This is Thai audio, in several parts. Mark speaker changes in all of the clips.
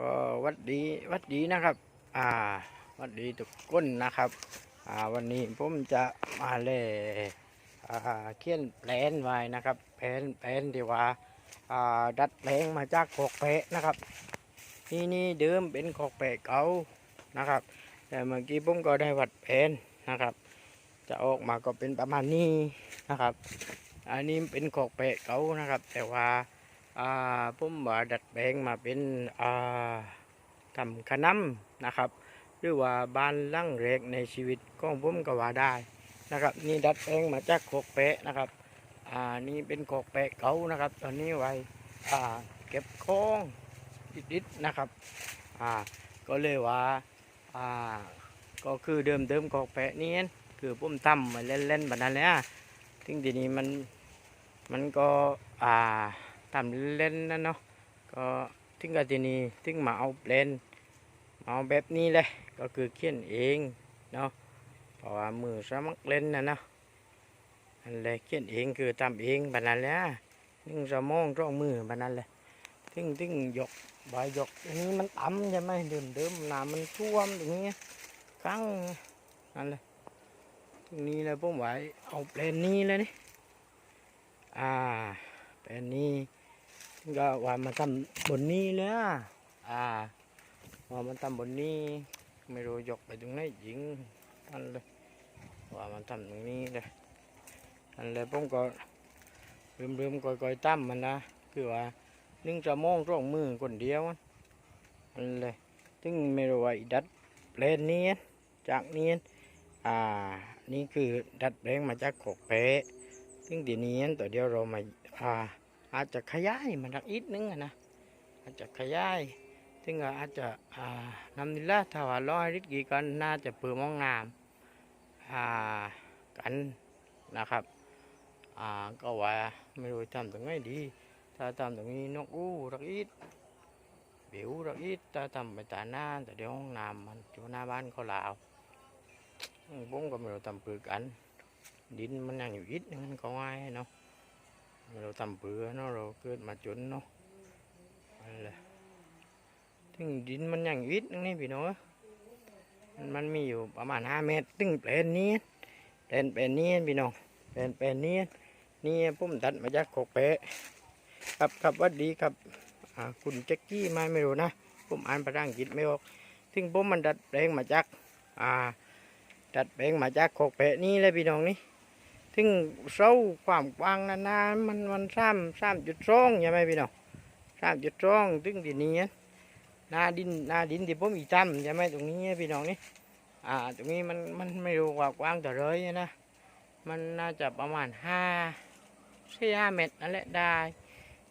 Speaker 1: ก็วัดดีวัดดีนะครับ อ่า วัดดีทุกคนนะครับ อ่า วันนี้ผมจะมาเล่อ่าเขียนแผนไว้นะครับแผนแผนที่ว่า อ่า ดัดแปลงมาจากขอกแปะนะครับ นี่นี่เดิมเป็นขอกแปะเก่านะครับ แต่เมื่อกี้ผมก็ได้วัดแผนนะครับ จะออกมาก็เป็นประมาณนี้นะครับ อันนี้เป็นขอกแปะเก่านะครับ แต่ว่า อ่าผมว่าดัดแปลงมาเป็นอ่าทำขนำนะครับ หรือว่าบ้านลังแรกในชีวิตของผมก็ว่าได้นะครับ นี่ดัดแปลงมาจากโคกแปะนะครับอ่านี่เป็นโคกแปะเก่านะครับ ตอนนี้ไว้อ่าเก็บของดิดๆนะครับอ่าก็เลยว่าอ่าก็คือเดิมเดิมโคกแปะนี้คือผมทำมาเล่นๆแบบนั้นแหละถึงทีนี้มันมันก็อ่า ทำเล่นนะเนาะก็ถึงกับทีนี้ถึงมาเอาเล่นมาเอาแบบนี้เลยก็คือเขียนเองเนาะเพราะว่ามือสมัครเล่นนะเนาะอันเลยเขียนเองคือทำเองแบบนั้นแหละนึ่งสมองร่องมือแบบนั้นเลยถึงถึงหยกบายยกอันนี้มันต่ำใช่ไหมเดิมเดิมน้ำมันท่วมตรงนี้ยครั้งนั่นเลยตรงนี้เลยผมไวเอาเปลนนี้เลยนี่อ่าแปลนนี้ ก็ว่ามาทำบนนี้เลยอะอ่าว่ามันทำบนนี้ ไม่รู้ยกไปตรงไหนยิงนั่นเลยว่ามันทำตรงนี้เลยนั่นเลยผมก็ลืมๆก่อยๆตั้มมันนะคือว่านึ่งจะมองร่องมือคนเดียวอันเลยถึงไม่รู้ว่าอีดัดแปลนนี้จากนี้อ่านี่คือดัดแปลงมาจากขกเป๊ะซึ่งทีนี้ตัวเดียวเรามาอ่า อาจจะขยายมันสักอีกนึงนะอาจจะขยายถึงอาจจะนำนิละถ้าว่าร้อยลิตรกี่กันน่าจะเปิดมองงามกันนะครับก็ว่าไม่รู้ทำตรงไหนดี ถ้าทำตรงนี้นกอู้รักอีดเบียวรักอีดถ้าทำไปตาหน้าแต่เดี๋ยวห้องน้ำมันอยู่หน้าบ้านเขาลาวอืมผมก็ไม่รู้ทำเปือกัน ดินมันยังอยู่อีกนึงมันก็ง่ายเนาะ เราทำเบื่อเนาะเราเกิดมาจนเนาะอะไรถึงดินมันยังอิดนึงนี่พี่น้องมันมันมีอยู่ประมาณห้าเมตรถึงแปลนนี้แปลนแปลนนี้พี่น้องแปลนแปลนนี้นี่ผมตัดมาจากโคกเปะครับครับวัดดีครับคุณแจ็คกี้มาไม่รู้นะผมอ่านภาษาอังกฤษไม่ออกถึงผมมันดัดแปลงมาจากอ่าดัดแปลงมาจากโคกเปะนี่เลยพี่น้องนี่ ถึงเสาความกว้างนานๆมันมันสามสามจุดสองใช่ไหมพี่น้องสามจุดสองถึงที่นี้นาดินนาดินที่ผมอีจำใช่ไหมตรงนี้พี่น้องนี่อ่า ตรงนี้มันมันไม่รู้ว่ากว้างเท่าไรนะมันน่าจะประมาณห้าสี่ห้าเมตรนั่นแหละได้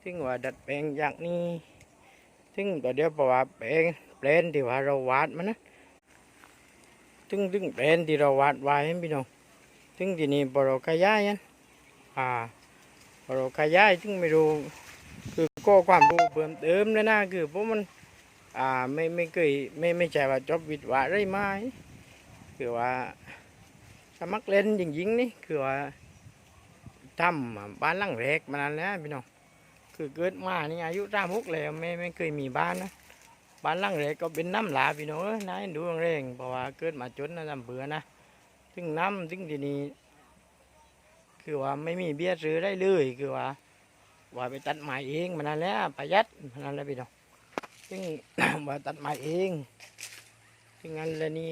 Speaker 1: ถึงว่าดัดแปลงอย่างนี้ถึงตัวเดียวบอกว่าแปลงแปลนที่ว่าเราวาดมันนะถึงถึงแปลนที่เราวาดไว้พี่น้อง ถึงที่นี้พอเราขยายนั้นอ่าพอเราขยายถึงไม่รู้คือก็ความรู้เพิ่มเติมเลยนะคือเพราะมันอ่าไม่ไม่เคยไม่ไม่ใช่ว่าจบวิทย์ว่าไรไม้คือว่าสมัครเล่นจริงๆนี่คือว่าทำบ้านหลังแรกมานานแล้วพี่น้องคือเกิดมานี่อายุสามหกแล้วไม่ไม่เคยมีบ้านนะบ้านหลังแรกก็เป็นน้ำหลาพี่น้องเอ้ยนายดูเร่งเพราะว่าเกิดมาจนนะทำเบื่อนะ ถึงน้ำถึงทีนี้ คือว่าไม่มีเบี้ยซื้อได้เลยคือว่า ว่าไปตัดไม้เองมันนั่นแหละประหยัดมันนั่นแหละพี่น้องถึงว่าตัดไม้เองถึงงั้นล้วนี่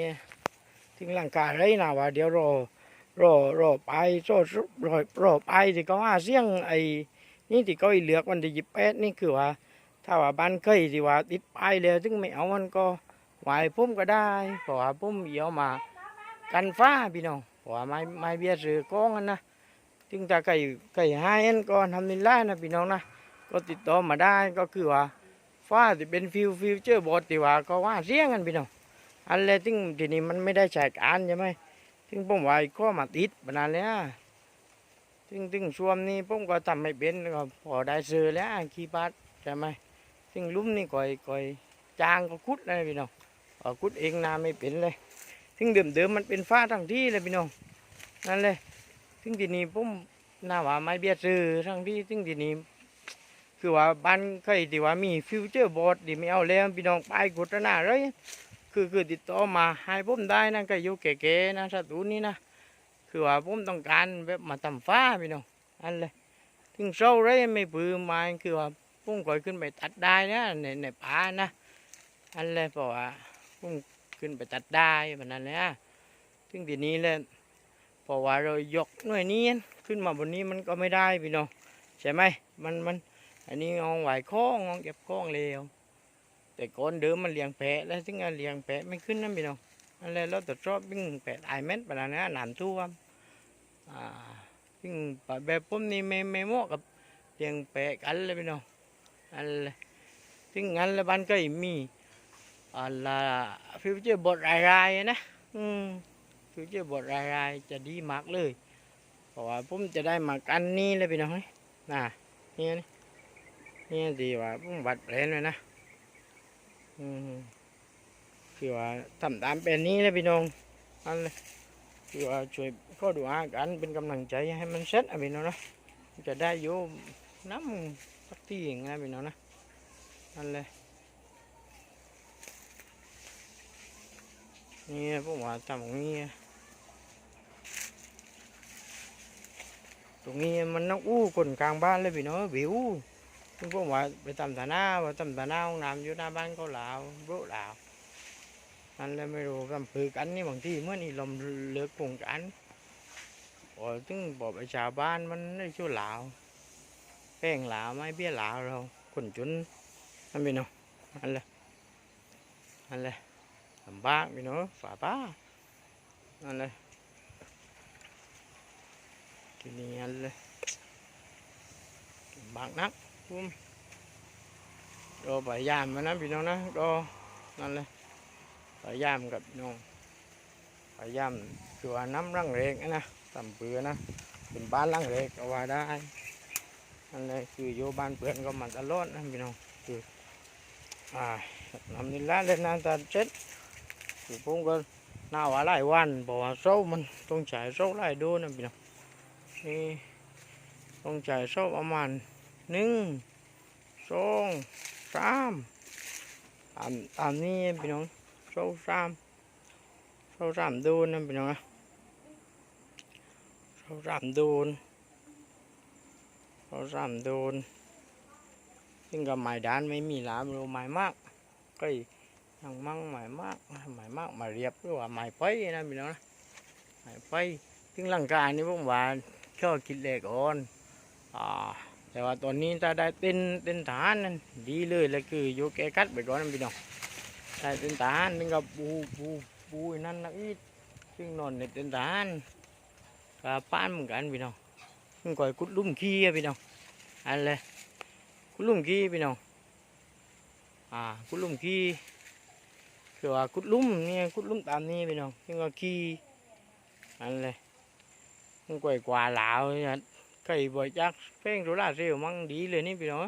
Speaker 1: ถึงหลังกาไรนะว่า เดี๋ยวรอรอรอไปโซ่รอรอไปที่เขาหาเสี่ยงไอ้นี่ที่เขาเหลือกวันที่ยี่สิบแปดนี่คือว่า ถ้าว่าบ้านเคยที่ว่าติดไปแล้วถึงไม่เอามันก็ไหวพุ่มก็ได้เพราะว่าพุ่มเดี๋ยวมา กันฟ้าพี่น้องว่าไม้ไม้เบี้ยซื้อกองกันนะถึงจะไก่ไก่ห้อันก็ทำนินไล่นะพี่น้องนะก็ติดต่อมาได้ก็คือว่าฟ้าที่เป็นฟิวฟิวเจอร์บอดที่ว่าก็ว่าเสียงกันพี่น้องอันเลยถึงทีนี้มันไม่ได้ใช้การใช่ไหมถึงผมว่าก็มาติดมานานแล้วถึงถึงช่วงนี้ผมก็ทำไม่เป็นก็พอได้ซื้อแล้วขี้บาดใช่ไหมถึงลุ่มนี่ก่อยก่อยจางก็คุดเลยพี่น้องก็คุดเองนาไม่เป็นเลย ถึงเดิมเดิมมันเป็นฟ้าทั้งที่เลยพี่น้องนั่นเลยถึงทีนี้ผมน่าว่าไม้เบียดซื้อทั้งที่ถึงทีนี้คือว่าบ้านเคยที่ว่ามีฟิวเจอร์บอร์ดที่ไม่เอาแล้วพี่น้องไปกดหน้าเลยคือคือติดต่อมาให้ผมได้นะก็อยู่เก๋ๆนะสตูนี้นะคือว่าผมต้องการแบบมาทำฟ้าพี่น้องอันเลยถึงเศร้าเลยไม่ปืนมาคือว่าผมก่อยขึ้นไปตัดได้นะในในป่านะอันเลยเพราะว่าผม ขึ้นไปตัดได้แบบนั้นเลยนะถึงทีนี้เลยเพราะว่าเรายกหน่วยนี้ขึ้นมาบนนี้มันก็ไม่ได้พี่น้องใช่ไหมมันมันอันนี้งองไหวโค้งงองเก็บโค้งเร็วแต่ก่อนเดิมมันเลี้ยงแพะแล้วถึงเลี้ยงแพะไม่ขึ้นนั่นพี่น้องอันนี้เราตรวจสอบวิ่งแพะตายเม็ดไปแล้วนะน้ำท่วมอ่าวิ่งแบบผมนี่ไม่ไม่เหมาะกับเลี้ยงแพะกันเลยพี่น้องอันเลยถึงงั้นแล้วบ้านก็มี อะไรฟิวเจอร์บทรายๆนะอืมฟิวเจอร์บทรายๆจะดีมากเลยเพราะว่าผมจะได้มากันนี้เลยพี่น้องน่ะนี่นี่นี่ดีว่าผมวัดแผนเลยนะอืมคือว่าทำตามเป็นนี้เลยพี่น้องอันเลยคือว่าช่วยก็ดูอากันเป็นกำลังใจให้มันเสร็จอะพี่น้องนะจะได้อยู่น้ำสักทีอย่างนะพี่น้องนะอันเลย นี่ผมว่าทำตรงนี้ ตรงนี้มันน้องอู้คนกลางบ้านเลยพี่น้องวิวซึ่งผมว่าไปทำตาหน้าว่าทำตาหน้าห้องน้ำอยู่หน้าบ้านเขาลาวโบลาวนั่นเลยไม่รู้กำพือกันนี่บางทีเมื่อนี่ลมเลือกกงกันโอ้ถึงบอกไปชาวบ้านมันได้ชั่วหลาวแป้งหลาวไม่เบี้ยหลาวเราคนจนนั่นพี่น้องนั่นเลยนั่นเลยำบากพี่น้องฝ่าป้านั่นเลยทีนี้นั่นเลยบากนักผมก็พยายามมานะพี่น้องนะก็นั่นเลยพยายามกับน้องพยายามคือว่าน้ำรังเรกนะตำเปือนะเป็นบ้านรังเรกก็ว่าได้นั่นเลยคืออยู่บ้านเปือนก็มันตลอดนะพี่น้องคืออ่าน้ำนี่ละเล่นน้ำตาเช็ด คือผมก็หน้าว่าหลายวันบอกว่าโซ่มันต้องใช้โซ่หลายโดนนะพี่น้องนี่ต้องใช้โซ่ประมาณหนึ่งสองสามตามตามนี้พี่น้องสองสามสองสามโดนนะพี่น้องนะสองสามโดนสองสามโดนซึ่งกับหมายด้านไม่มีหลามเราหมายมากก็ ยังมั่งหมายมากหมายมากหมายเรียบหรือว่าหมายไปนะพี่น้องนะหมายไปซึ่งร่างกายนี่ผมว่าชอบกินเหล็กอ่อนอ่าแต่ว่าตอนนี้ถ้าได้เต้นเต้นฐานนั่นดีเลยเลยคือโยกแกกัดไปก่อนนะพี่น้องได้เต้นฐานนึงกับปูปูปูนั่นนะอีกซึ่งนอนในเต้นฐานกับป้านเหมือนกันพี่น้องซึ่งก่อยกุดลุ่มขี้อะพี่น้องอันเลยกุดลุ่มขี้พี่น้องอ่ากุดลุ่มขี้ คือว่ากุดลุ่มเนี่ยกุดลุ่มตามนี้พี่น้องซึ่งก็ขี้อันเลยซึ่งก่อยกว่าหลาวเนี่ยไก่บ่อยจักแป้งโซล่าเซลล์มั่งดีเลยนี่พี่น้อง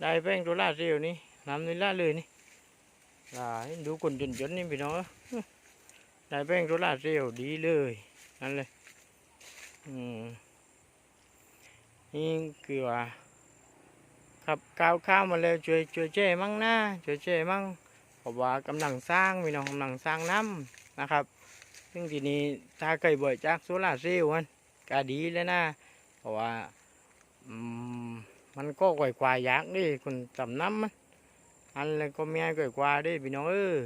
Speaker 1: ได้แป้งโซล่าเซลล์นี่น้ำนี่ละเลยนี่อ่าดูคนจนๆนี่พี่น้องได้แป้งโซล่าเซลล์ดีเลยนั่นเลยอืมนี่คือว่าขับก้าวข้าวมาแล้วช่วยช่วยแจ้มั่งหนะช่วยแจ้มั่ง เพราะว่ากำลังสร้างพี่น้องกำลังสร้างน้ำนะครับ ซึ่งทีนี้ถ้าไก่บ่อยจากโซล่าร์เซลล์มันก็ดีแล้วนะเพราะว่าอืมมันก็ก่อยควายยากดิคนจำน้ำมันอันเลยก็ไม่ก่อยควายดิพี่น้องเออ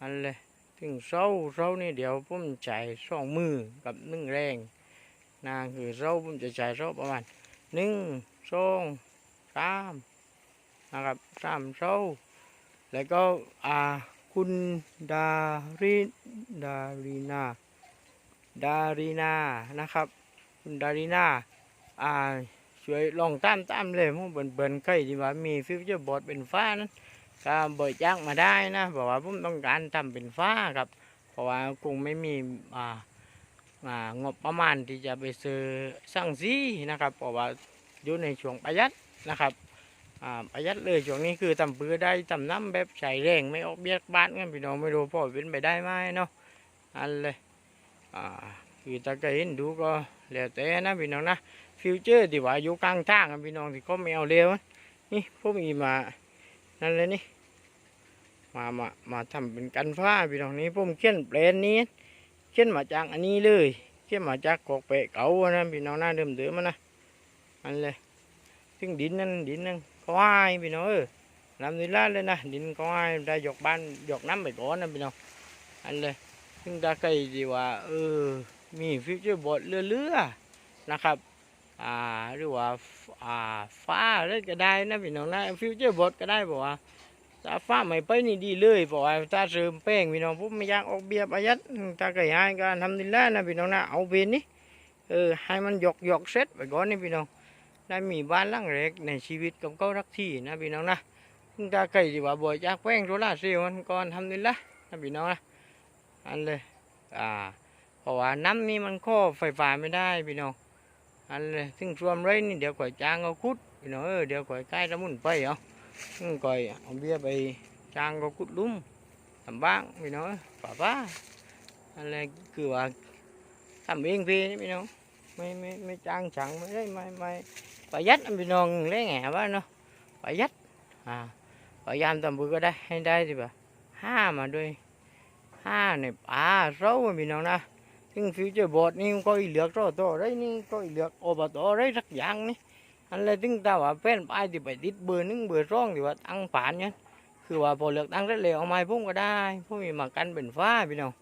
Speaker 1: อันเลยถึงเศร้าเศร้านี่เดี๋ยวผมจ่ายสองมือกับหนึ่งแรงนะคือเศร้าผมจะจ่ายเศร้าประมาณหนึ่งสองสามนะครับสามเศร้า แล้วก็อ่าคุณดาริดารินาดารินานะครับ คุณดารินาอ่าช่วยลองตามตามเลยมันเบิ่นเบิ่นใกล้ที่ว่ามีฟิวเจอร์บอร์ดเป็นฟ้านั้นก็เบิกจ้างมาได้นะเพราะว่าผมต้องการทำเป็นฟ้าครับ เพราะว่าคงไม่มีอ่าอ่างบประมาณที่จะไปซื้อสั่งซีนะครับ เพราะว่าอยู่ในช่วงประหยัดนะครับ ประหยัดเลยช่วงนี้คือทำเปือได้ทำน้ำแบบใช้แรงไม่ออกเบี้ยบ้านกันพี่น้องไม่รู้พ่อเป็นไปได้ไหมเนาะอันเลยอ่าคือตาก็เห็นดูก็แล้วแต่นะพี่น้องนะฟิวเจอร์ที่ว่าอยู่กลางทางอะพี่น้องที่เขาไม่เอาเร็วอะนี่พวกมีมานั่นเลยนี่มามามาทำเป็นกันฟ้าพี่น้องนี่ผมเขียนแปลนนี้เขียนมาจากอันนี้เลยเขียนมาจากกอกเปะเก่านะพี่น้องหน้าเดิมเดิมๆอะนะอันเลยซึ่งดินนั่นดินนั่น ก็ให้พี่น้องเออลำนี้ละเลยนะดินก็ให้ได้หยกบ้านหยกน้ำไปก่อนนะพี่น้องอันเลยซึ่งตาไก่ดีว่าเออมีฟิวเจอร์บอร์ดเรือๆนะครับอ่าหรือว่าอ่าฟ้าอะไรก็ได้นะพี่น้องนะฟิวเจอร์บอดก็ได้บอกว่าถ้าฟ้าไม่ไปนี่ดีเลยบอกว่าถ้าเสริมแป้งพี่น้องผมไม่อยากออกเบียร์ปยัดถ้าก็ให้ก็ทำดีแล้วนะพี่น้องนะเอาเบนนี่เออให้มันหยอกหยอกเซ็ตไปก่อนนี่พี่น้อง ได้มีบ้านหลังเล็กในชีวิตของเขารักที่นะพี่น้องนะถ้าใครที่ว่าบ่อยจากแป้งโซล่าเซลล์มันก่อนทำดีแล้วนะพี่น้องนะอันเลยอ่าเพราะว่าน้ำนี่มันข้อไฟฟ้าไม่ได้พี่น้องอันเลยซึ่งรวมเลยนี่เดี๋ยวก่อยจ้างเอาคุดพี่น้องเออเดี๋ยวก่อยใกล้ละมุนไปเอาซึ่งก่อยเอาเบี้ยไปจ้างก็คุดลุ่มทำบ้างพี่น้องป้าป้าอันเลยคือว่าทำเองพี่พี่น้องไม่ไม่ไม่จ้าง chẳng ไม่ได้ไม่ไม่ ประหยัดพี่น้องเล่แง่ว่าเนาะประหยัดอ่าพยายามทำบุญก็ได้ให้ได้สิบ่ะห้ามาด้วยห้าเนี่ยป่าเร้าพี่น้องนะซึ่งฟิวเจอร์บอร์ดนี่ก็อีเหลือกรอต่อได้นี่ก็อีเหลือกอบตได้สักอย่างนี่อันเลยถึงตาว่าเป็นไปที่ไปติดเบอร์หนึ่งเบอร์สองที่ว่าตั้งผ่านเนี่ยคือว่าพอเลือกตั้งได้เลยเอาไม้พุ่งก็ได้พุ่มมีมากันเป็นฟ้าพี่น้อง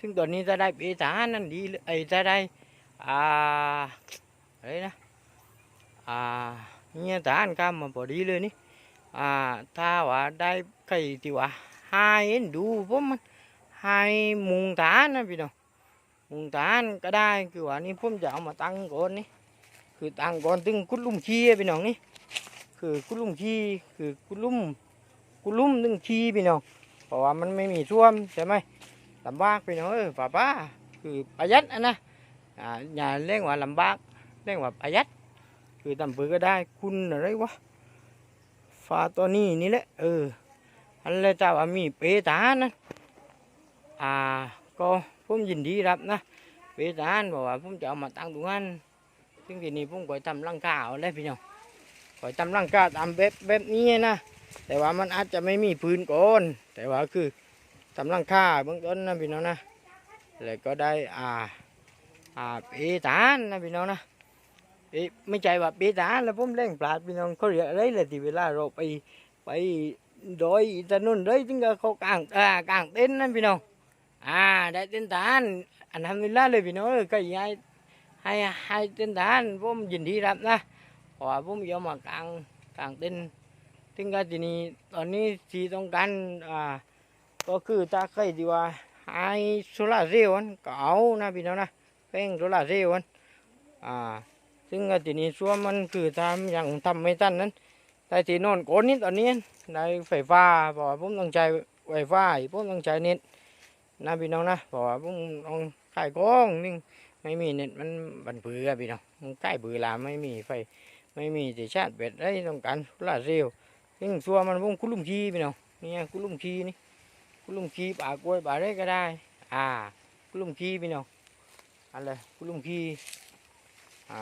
Speaker 1: ซึ่งตอนนี้จะได้เปตาจนั่นดีเลยไอ้จะได้อ่าอะไรนะ อ่าเนี่ยทหารกำมาพอดีเลยนี่อ่าถ้าว่าได้ใครที่ว่าให้เอ็นดูผมมันให้มุงทหานะพี่น้องมุงตานก็ได้คือว่านี่ผมจะเอามาตั้งก่อนนี่คือตั้งก่อนถึงกุดลุ่มขี้พี่น้องนี่คือกุดลุ่มขี้คือกุดลุ่มกุดลุ่มถึงขี้พี่น้องเพราะว่ามันไม่มีท่วมใช่ไหมลำบากพี่น้องเออป้าป้าคือประหยัดนะอ่าอย่าเร่งว่าลำบากเร่งว่าประหยัด คือทำปือก็ได้คุณอะไรวะฟ้าตัวนี้นี่แหละเอออันเลยเจ้าว่ามีเปตานะอ่าก็ผมยินดีรับนะเวทานบอกว่าผมจะเอามาตั้งตรงนั้นซึ่งทีนี้ผมก็ทำร่างกายเอาเลยพี่น้องก็ทำร่างกายตามแบบแบบนี้นะแต่ว่ามันอาจจะไม่มีพื้นก่อนแต่ว่าคือทำร่างกาเบื้องต้นนะพี่น้องนะแล้วก็ได้อ่าอ่าเปตานนะพี่น้องนะ เอ๊ะไม่ใช่ว่าเปตานแล้วผมเล่งปลาดพี่น้องเขาเรียกอะไรเลยที่เวลาเราไปไปโดยอินนนเลยถึงก็เขากางอ่ากางเต็นนั่นพี่น้อง à ได้เต้นทานอันทำนี่ละเลยพี่น้องเอ้ยก็ให้ให้ให้เต้นทานผมยินดีรับนะเพราะว่าผมยอมมากลางกลางเต้นถึงก็ทีนี้ตอนนี้ที่ต้องการอ่าก็คือถ้าใครที่ว่าให้โซลาเซลล์นั้นก็เอานะพี่น้องนะแป้งโซลาเซลล์นอ่า ซึ่งก็ทีนี้ส่วนมันคือทำอย่างทำไม่ทันนั้นแต่ที่นอนโกนนี้ตอนนี้ได้ไฟฟ้าเพราะว่าผมต้องใช้ไฟฟ้าผมต้องใช้เน็ตนะพี่น้องนะเพราะว่าผมลองขายของนี่ไม่มีเน็ตมันบันเบือพี่น้องมันใกล้เบือลาไม่มีไฟไม่มีติชาติเบ็ดได้ต้องการโซลาเซลล์ซึ่งชัวมันพงคุลุมขี้พี่น้องนี่คุลุมขี้นี่คุลุมขี้ป่ากล้วยป่าได้ก็ได้ อ่าคุลุมขี้พี่น้องอะไรคุลุมขี้อ่า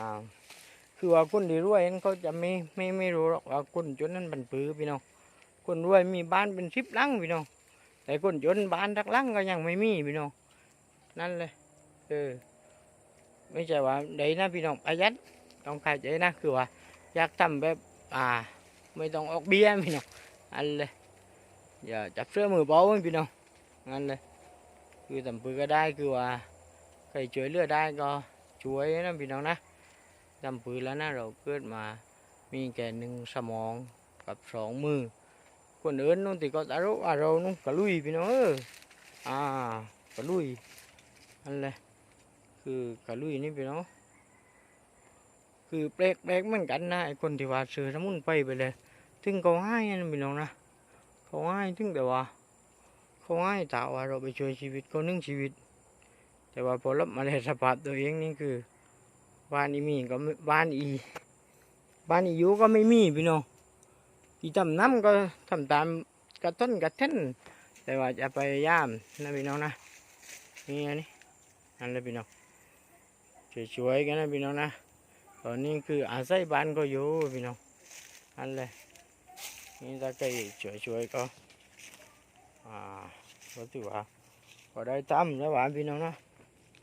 Speaker 1: คือว่าคนที่รวยนั้นเขาจะไม่ไม่ไม่รู้หรอกว่าคนจนนั้นบันปื้อพี่น้องคนรวยมีบ้านเป็นสิบหลังพี่น้องแต่คนจนบ้านทักหลังก็ยังไม่มีพี่น้องนั่นเลยเออไม่ใช่ว่าเดี๋ยวนะพี่น้องประหยัดต้องขายใจนะคือว่าอยากทำแบบอ่า ไม่ต้องออกเบี้ยพี่น้องอันเลยอย่าจับเสื้อมือเบาพี่น้องนั่นเลยคือทำปืนก็ได้คือว่าใครช่วยเหลือได้ก็ช่วยนะพี่น้องนะ ทำปืนแล้วนะเราเกิดมา มีแค่หนึ่งสมองกับสองมือ คนอื่นนู่น thì có tả rốt à rồi นู่น cả lui พี่น้องเอออ่ากระลุยอันเลยคือกระลุยนี่พี่น้องคือแปลกแปลกเหมือนกันนะไอคนที่ว่าซื้อสมุนไพรไปเลยถึงเขาให้นะพี่น้องนะเขาให้ถึงแต่ว่าเขาให้ตาว่าเราไปช่วยชีวิตเขาหนึ่งชีวิต แต่ว่าพอรับมาในสภาพตัวเองนี่คือ บ้านอีมีก็บ้านอี บ้านอียูก็ไม่มีพี่น้องที่ทำน้ำก็ทำตามกระต้นกระเท่นแต่ว่าจะพยายามนะพี่น้องนะนี่อันนี้นั่นเลยพี่น้องช่วยๆกันนะพี่น้องนะตอนนี้คืออาศัยบ้านก็อยู่พี่น้องอันเลยนี่ถ้าใครช่วยๆก็อ่าก็ถือว่าก็ได้ทำแล้วหวานพี่น้องนะ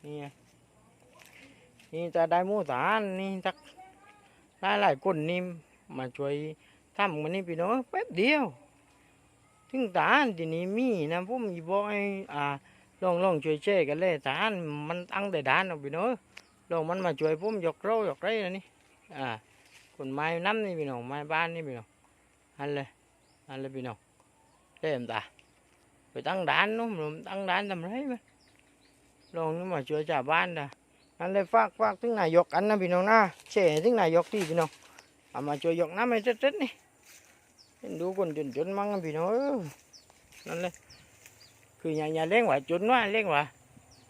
Speaker 1: นี่ นี่จะได้หมูสารนี่สักหลายหลายๆคนนี่มาช่วยทำมันนี่พี่น้องแป๊บเดียว ถึงตาลทีนี้มีนะผมอีบอกให้อ่าลองลองช่วยเช่กันเลยตาลมันตั้งแต่ด้านเอาพี่น้องลองมันมาช่วยผมยกโรยกไรนะนี่อ่าคนไม้น้ำนี่พี่น้องไม้บ้านนี่พี่น้องอันเลยอันเลยพี่น้องเต็มตาไปตั้งด้านนู้นผมตั้งด้านทำไรไหมลองนี่มาช่วยชาวบ้านนะ อันเลยฝากฝากถึงนายกอันนะพี่น้องนะเช่ถึงนายกที่พี่น้องเอามาช่วยยกน้ำให้เสร็จๆนี่ดูคนจนๆมั่งพี่น้องเอ้ยนั่นเลยคืออย่าอย่าเล่งว่าจนว่าเล่งว่า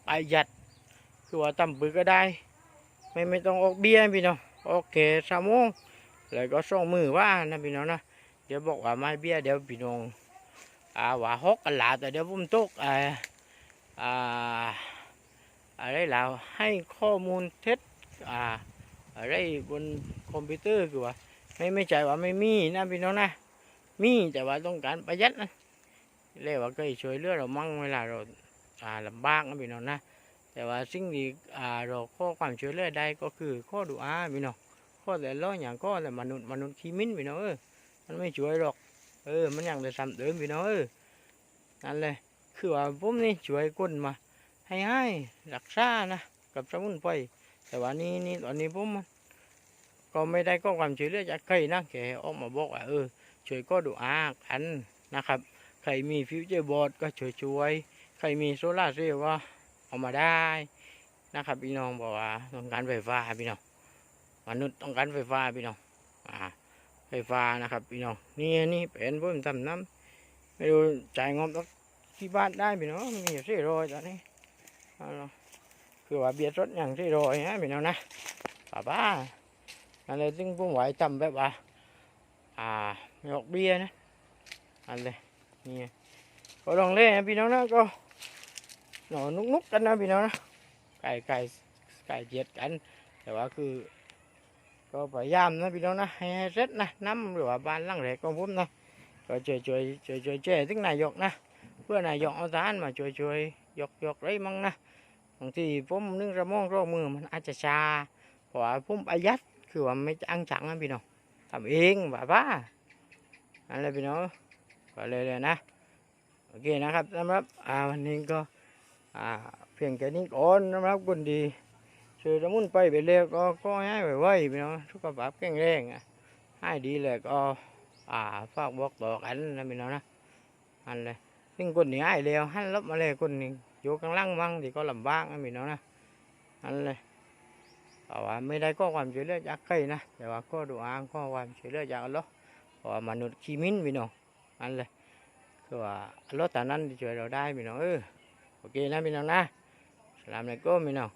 Speaker 1: ประหยัดคือว่าตำปือก็ได้ ไม่ไม่ต้องออกเบี้ยพี่น้องโอเคสามโมงแล้วก็ส่งมือว่านะพี่น้องนะเดี๋ยวบอกว่าไม่เบี้ยเดี๋ยวพี่น้องอ่าว่าฮกกันหลาแต่เดี๋ยวผมตกอ่าอ่า แล้วให้ข้อมูลเท็จอ่าอะไรบนคอมพิวเตอร์คือว่าไม่ไม่ใช่ว่าไม่มีนะพี่น้องนะมีแต่ว่าต้องการประหยัดนะเรียกว่าเคยช่วยเลือเรามั่งเวลาเราอ่าลำบากนะพี่น้องนะแต่ว่าสิ่งที่อ่าเราข้อความช่วยเหลือได้ก็คือข้อดูอาพี่น้องข้อแต่ล้ออย่างข้อแต่มนุษย์มนุษย์ขี้มิ้นพี่น้องเออมันไม่ช่วยหรอกเออมันอยังแต่ซ้ำเดิมพี่น้องเออนั่นเลยคือว่าผมนี่ช่วยคนมา ให้ให้รักษานะกับสมุนไพรแต่ว่านี่นี่ตอนนี้ผมก็ไม่ได้ก็ความช่วยเหลือจากใครนะแกออกมาบอกว่าเออช่วยก็ดูอากันนะครับ ใครมีฟิวเจอร์บอร์ดก็ช่วยช่วยๆใครมีโซลาร์เซลล์ก็เอามาได้นะครับพี่น้องบอกว่าต้องการไฟฟ้าพี่น้องมนุษย์ต้องการไฟฟ้าพี่น้องอ่าไฟฟ้านะครับพี่น้องนี่นี่เป็นเพิ่มทำน้ำไม่รู้จ่ายงบที่บ้านได้พี่น้องมีอยู่สี่ร้อยตอนนี้ คือว่าเบียดรถอย่างสี่ร้อยนะพี่น้องนะป้าป้าอะไรซึ่งผมไหวจำแบบว่าอ่าไม่ออกเบี้ยนะอันเลยนี่ไงก็ลองเล่นนะพี่น้องนะก็หนอนุกๆกันนะพี่น้องนะไก่ไก่ไก่เจียดกัน แต่ว่าคือ ก็พยายามนะพี่น้องนะให้ให้เสร็จนะน้ำหรือว่าบ้านหลังแรกของผมนะก็ช่วยช่วยช่วยช่วยแจ้ถึงนายกนะ เพื่อนายกเอาทหานมาช่วยช่วย ยกยกไรมั่งนะบางทีผมนึกระมองรอมือมันอาจจะชาเพราะว่าผมประหยัดคือว่าไม่จังจังนะพี่น้องทำเองบ้าบ้าอันเลยพี่น้องก็เลยเลยนะโอเคนะครับสำหรับอ่าวันนี้ก็อ่าเพียงแค่นี้ก่อนสำหรับคนดีช่วยสมุนไปไปเร็วก็ก็ให้ไวๆพี่น้องสุขภาพแข็งแรงอะให้ดีเลยก็อ่าฝากบอกต่อกันนะพี่น้องนะอันเลย ซึ่งคนนี้ไอ้เร็วหันลบมาเลยคนนี้อยู่กลางล่างมั่งที่ก็ลำบากนะพี่น้องนะอันเลยแต่ว่าไม่ได้ก็ความช่วยเหลือจากใครนะแต่ว่าก็ดูอ้างก็ความช่วยเหลือจากอัลลอฮ์เพราะมนุษย์ขี้มิ้นพี่น้องอันเลยคือว่าอัลลอฮ์แต่นั้นช่วยเราได้พี่น้องเออโอเคนะพี่น้องนะสลามอะลัยก็มพี่น้อง